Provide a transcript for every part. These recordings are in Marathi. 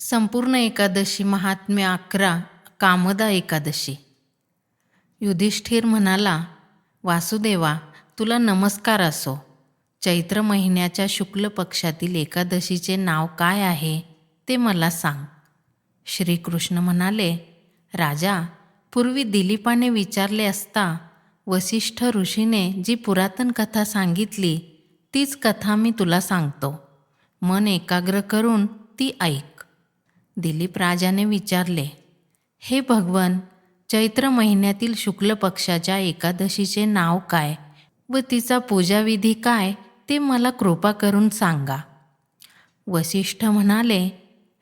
संपूर्ण एकादशी महात्म्य अकरा कामदा एकादशी. युधिष्ठिर म्हणाला वासुदेवा तुला नमस्कार असो. चैत्र महिन्याच्या शुक्ल पक्षातील एकादशीचे नाव काय आहे ते मला सांग. श्रीकृष्ण म्हणाले राजा पूर्वी दिलीपाने विचारले असता वसिष्ठ ऋषीने जी पुरातन कथा सांगितली तीच कथा मी तुला सांगतो. मन एकाग्र करून ती ऐक. दिलीप राजाने विचारले हे भगवन चैत्र महिन्यातील शुक्ल पक्षाच्या एकादशीचे नाव काय व तिचा पूजाविधी काय ते मला कृपा करून सांगा. वसिष्ठ म्हणाले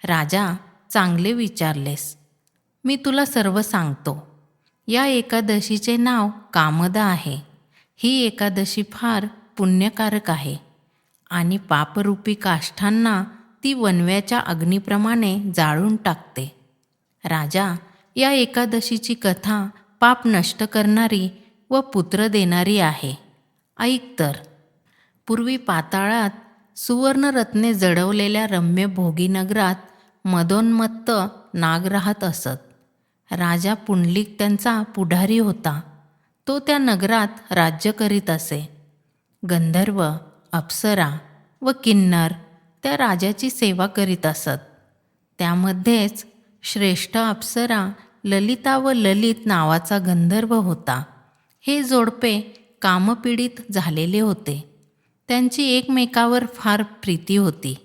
राजा चांगले विचारलेस. मी तुला सर्व सांगतो. या एकादशीचे नाव कामदा आहे. ही एकादशी फार पुण्यकारक आहे आणि पापरूपी काष्ठांना ती वनव्याच्या अग्नीप्रमाणे जाळून टाकते. राजा या एकादशीची कथा पाप नष्ट करणारी व पुत्र देणारी आहे. ऐक तर. पूर्वी पाताळात सुवर्णरत्ने जडवलेल्या रम्य भोगीनगरात मदोन्मत्त नाग राहत असत. राजा पुंडलिक त्यांचा पुढारी होता. तो त्या नगरात राज्य करीत असे. गंधर्व अप्सरा व किन्नर त्या राजाची सेवा करीत असत. त्यामध्येच श्रेष्ठ अप्सरा ललिता व ललित नावाचा गंधर्व होता. हे जोडपे कामपीडित झालेले होते. त्यांची एकमेकावर फार प्रीती होती.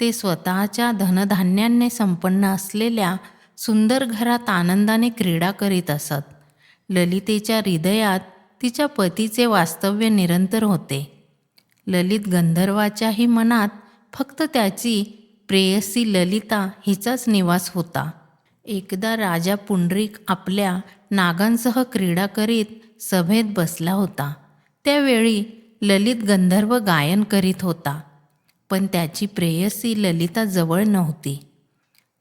ते स्वतःच्या धनधान्यांनी संपन्न असलेल्या सुंदर घरात आनंदाने क्रीडा करीत असत. ललितेच्या हृदयात तिच्या पतीचे वास्तव्य निरंतर होते. ललित गंधर्वाच्याही मनात फक्त त्याची प्रेयसी ललिता हिचाच निवास होता. एकदा राजा पुंडरीक आपल्या नागांसह क्रीडा करीत सभेत बसला होता. त्यावेळी ललित गंधर्व गायन करीत होता पण त्याची प्रेयसी ललिता जवळ नव्हती.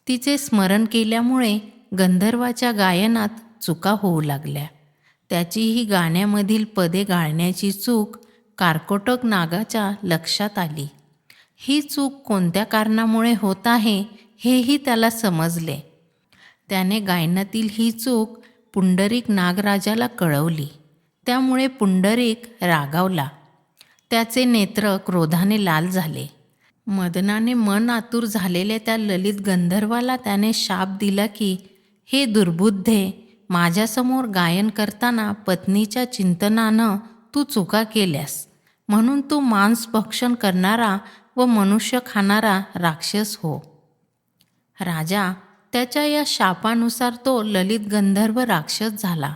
तिचे स्मरण केल्यामुळे गंधर्वाच्या गायनात चुका होऊ लागल्या. त्याची ही गाण्यामधील पदे गाळण्याची चूक कारकोटक नागाच्या लक्षात आली. ही चूक कोणत्या कारणामुळे होत आहे हेही त्याला समजले. त्याने गायनातील ही चूक पुंडरीक नागराजाला कळवली. त्यामुळे पुंडरीक रागावला. त्याचे नेत्र क्रोधाने लाल झाले. मदनाने मन आतुर झालेल्या त्या ललित गंधर्वाला त्याने शाप दिला की हे दुर्बुद्धे माझ्यासमोर गायन करताना पत्नीच्या चिंतनानं तू चुका केल्यास. म्हणून तू मांसभक्षण करणारा व मनुष्य खाणारा राक्षस हो. राजा त्याच्या या शापानुसार तो ललित गंधर्व राक्षस झाला.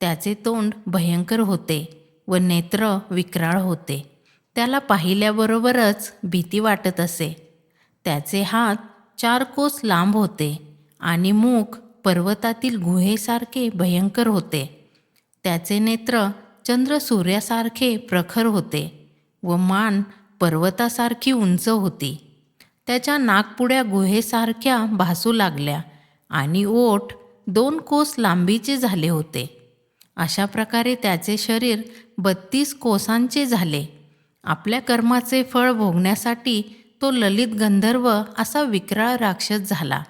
त्याचे तोंड भयंकर होते व नेत्र विक्राळ होते. त्याला पाहिल्याबरोबरच भीती वाटत असे. त्याचे हात चार कोस लांब होते आणि मुख पर्वतातील गुहेसारखे भयंकर होते. त्याचे नेत्र चंद्र सूर्यासारखे प्रखर होते व मान पर्वतासारखी उंच होती. त्याच्या नागपुड्या गुहेसारख्या भासू लागल्या आणि ओठ दोन कोस लांबीचे झाले होते. अशा प्रकारे त्याचे शरीर बत्तीस कोसांचे झाले. आपल्या कर्माचे फळ भोगण्यासाठी तो ललित गंधर्व असा विक्राळ राक्षस झाला.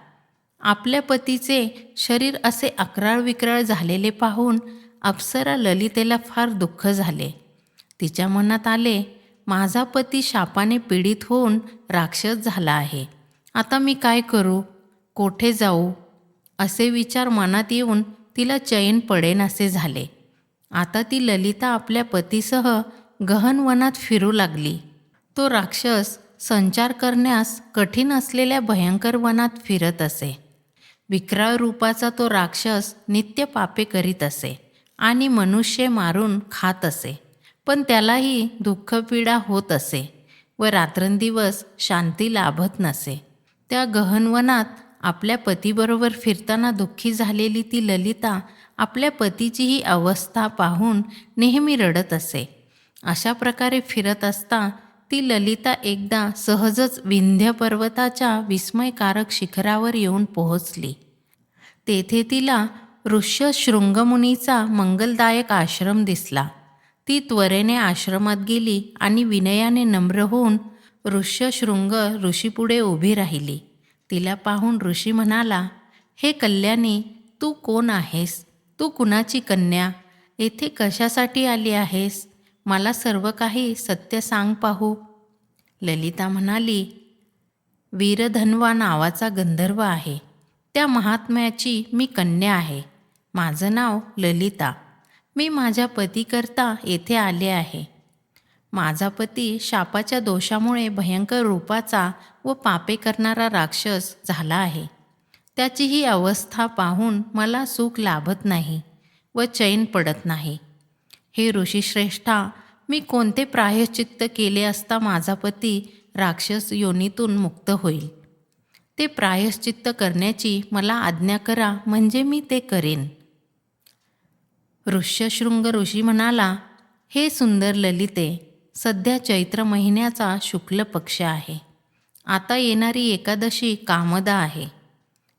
आपल्या पतीचे शरीर असे अकराळ विक्राळ झालेले पाहून अप्सरा ललितेला फार दुःख झाले. तिच्या मनात आले माझा पती शापाने पीडित होऊन राक्षस झाला आहे. आता मी काय करू? कोठे जाऊ? असे विचार मनात येऊन तिला चैन पडेन असे झाले. आता ती ललिता आपल्या पतीसह गहन वनात फिरू लागली. तो राक्षस संचार करण्यास कठीण असलेल्या भयंकर वनात फिरत असे. विक्राळ रूपाचा तो राक्षस नित्य पापे करीत असे आणि मनुष्य मारून खात असे. पण त्यालाही दुःखपीडा होत असे व रात्रंदिवस शांती लाभत नसे. त्या गहनवनात आपल्या पतीबरोबर फिरताना दुःखी झालेली ती ललिता आपल्या पतीची ही अवस्था पाहून नेहमी रडत असे. अशा प्रकारे फिरत असता ती ललिता एकदा सहजच विंध्य पर्वताच्या विस्मयकारक शिखरावर येऊन पोहोचली. तेथे तिला ऋष्य शृंगमुनीचा मंगलदायक आश्रम दिसला. ती त्वरेने आश्रमात गेली आणि विनयाने नम्र होऊन ऋष्यशृंग ऋषीपुढे उभी राहिली. तिला पाहून ऋषी म्हणाला हे कल्याणी तू कोण आहेस? तू कुणाची कन्या? येथे कशासाठी आली आहेस? मला सर्व काही सत्य सांग पाहू. ललिता म्हणाली वीरधन्वा नावाचा गंधर्व आहे. त्या महात्म्याची मी कन्या आहे. माझं नाव ललिता. मी माझ्या पतीकरता येथे आले आहे. माझा पती शापाच्या दोषामुळे भयंकर रूपाचा व पापे करणारा राक्षस झाला आहे. त्याची ही अवस्था पाहून मला सुख लाभत नाही व चैन पडत नाही. हे ऋषीश्रेष्ठा मी कोणते प्रायश्चित्त केले असता माझा पती राक्षस योनीतून मुक्त होईल? ते प्रायश्चित्त करण्याची मला आज्ञा करा म्हणजे मी ते करेन. ऋष्यशृंग ऋषी म्हणाला हे सुंदर ललिते सध्या चैत्र महिन्याचा शुक्ल पक्ष आहे. आता येणारी एकादशी कामदा आहे.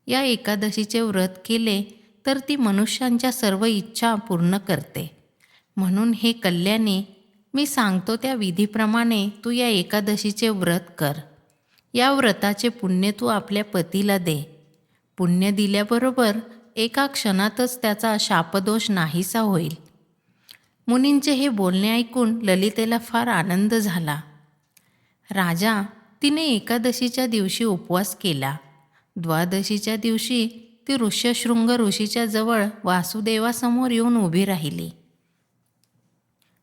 या एकादशीचे व्रत केले तर ती मनुष्यांच्या सर्व इच्छा पूर्ण करते. म्हणून हे कल्याणी मी सांगतो त्या विधीप्रमाणे तू या एकादशीचे व्रत कर. या व्रताचे पुण्य तू आपल्या पतीला दे. पुण्य दिल्याबरोबर एका क्षणातच त्याचा शापदोष नाहीसा होईल. मुनींचे हे बोलणे ऐकून ललितेला फार आनंद झाला. राजा तिने एकादशीच्या दिवशी उपवास केला. द्वादशीच्या दिवशी ती ऋष्यशृंग ऋषीच्या जवळ वासुदेवासमोर येऊन उभी राहिली.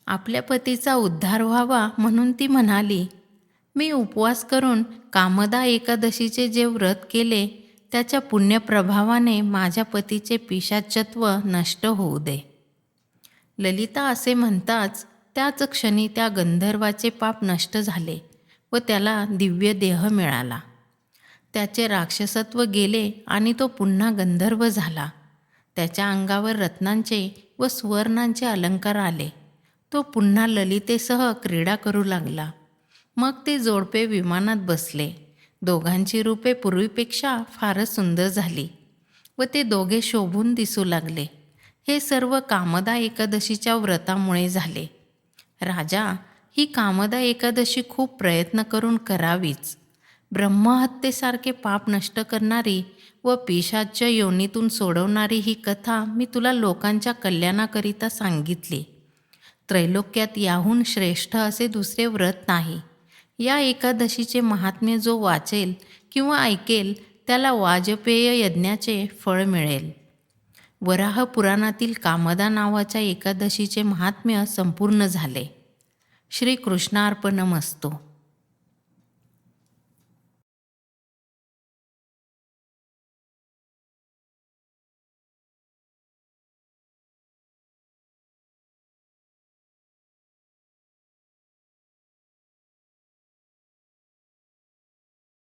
आपल्या पतीचा उद्धार व्हावा म्हणून ती म्हणाली मी उपवास करून कामदा एकादशीचे जे व्रत केले त्याच्या पुण्यप्रभावाने माझ्या पतीचे पिशाचत्व नष्ट होऊ दे. ललिता असे म्हणताच त्याच क्षणी त्या गंधर्वाचे पाप नष्ट झाले व त्याला दिव्य देह मिळाला. त्याचे राक्षसत्व गेले आणि तो पुन्हा गंधर्व झाला. त्याच्या अंगावर रत्नांचे व सुवर्णांचे अलंकार आले. तो पुन्हा ललितेसह क्रीडा करू लागला. मग ते जोडपे विमानात बसले. दोघांची रूपे पूर्वीपेक्षा फारच सुंदर झाली व ते दोघे शोभून दिसू लागले. हे सर्व कामदा एकादशीच्या व्रतामुळे झाले. राजा ही कामदा एकादशी खूप प्रयत्न करून करावीच. ब्रह्महत्येसारखे पाप नष्ट करणारी व पिशाच्या योनीतून सोडवणारी ही कथा मी तुला लोकांच्या कल्याणाकरिता सांगितली. त्रैलोक्यात याहून श्रेष्ठ असे दुसरे व्रत नाही. या एकादशीचे महात्म्य जो वाचेल किंवा ऐकेल त्याला वाजपेय यज्ञाचे फळ मिळेल. वराह पुराणातील कामदा नावाच्या एकादशीचे महात्म्य संपूर्ण झाले. श्रीकृष्णार्पणमस्तू.